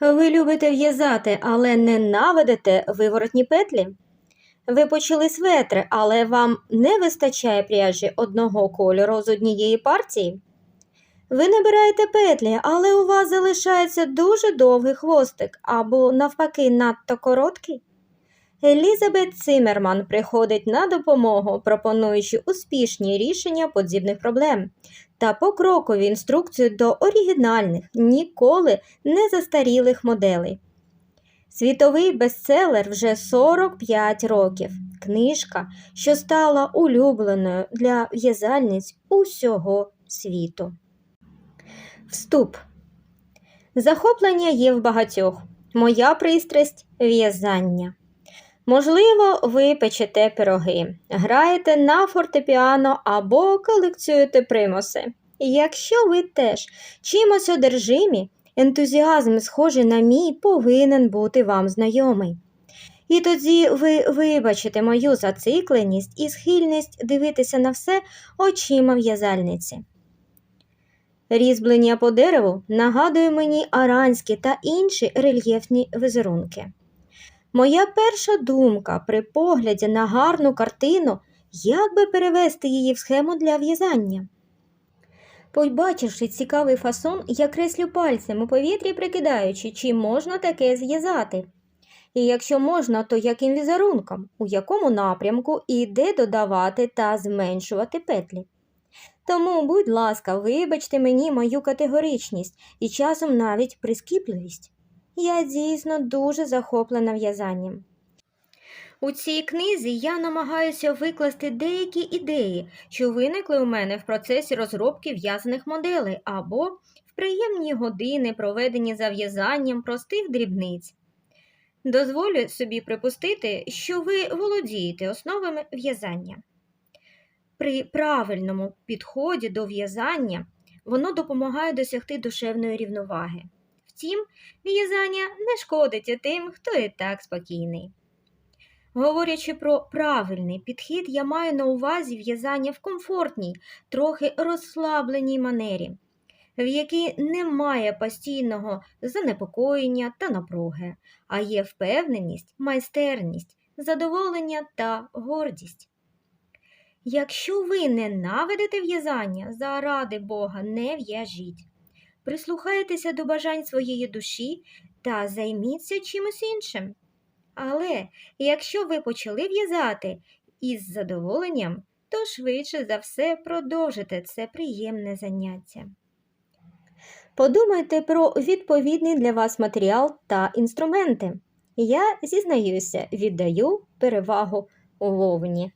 Ви любите в'язати, але ненавидите виворотні петлі? Ви почали светри, але вам не вистачає пряжі одного кольору з однієї партії? Ви набираєте петлі, але у вас залишається дуже довгий хвостик або, навпаки, надто короткий? Елізабет Цимерман приходить на допомогу, пропонуючи успішні рішення подібних проблем та покрокові інструкцію до оригінальних, ніколи не застарілих моделей. Світовий бестселер вже 45 років. Книжка, що стала улюбленою для в'язальниць усього світу. Вступ. Захоплення є в багатьох. Моя пристрасть в'язання. Можливо, ви печете пироги, граєте на фортепіано або колекціюєте примуси. Якщо ви теж чимось одержимі, ентузіазм, схожий на мій, повинен бути вам знайомий. І тоді ви вибачите мою зацикленість і схильність дивитися на все очима в'язальниці. Різьблення по дереву нагадує мені аранські та інші рельєфні візерунки. Моя перша думка при погляді на гарну картину, як би перевести її в схему для в'язання. Побачивши цікавий фасон, я креслю пальцем у повітрі, прикидаючи, чи можна таке зв'язати. І якщо можна, то яким візерунком, у якому напрямку і де додавати та зменшувати петлі. Тому, будь ласка, вибачте мені мою категоричність і часом навіть прискіпливість. Я дійсно дуже захоплена в'язанням. У цій книзі я намагаюся викласти деякі ідеї, що виникли у мене в процесі розробки в'язаних моделей або в приємні години, проведені за в'язанням простих дрібниць. Дозволю собі припустити, що ви володієте основами в'язання. При правильному підході до в'язання воно допомагає досягти душевної рівноваги. Втім, в'язання не шкодить тим, хто і так спокійний. Говорячи про правильний підхід, я маю на увазі в'язання в комфортній, трохи розслабленій манері, в якій немає постійного занепокоєння та напруги, а є впевненість, майстерність, задоволення та гордість. Якщо ви ненавидите в'язання, заради Бога, не в'яжіть. Прислухайтеся до бажань своєї душі та займіться чимось іншим. Але якщо ви почали в'язати із задоволенням, то швидше за все продовжите це приємне заняття. Подумайте про відповідний для вас матеріал та інструменти. Я зізнаюся, віддаю перевагу вовні.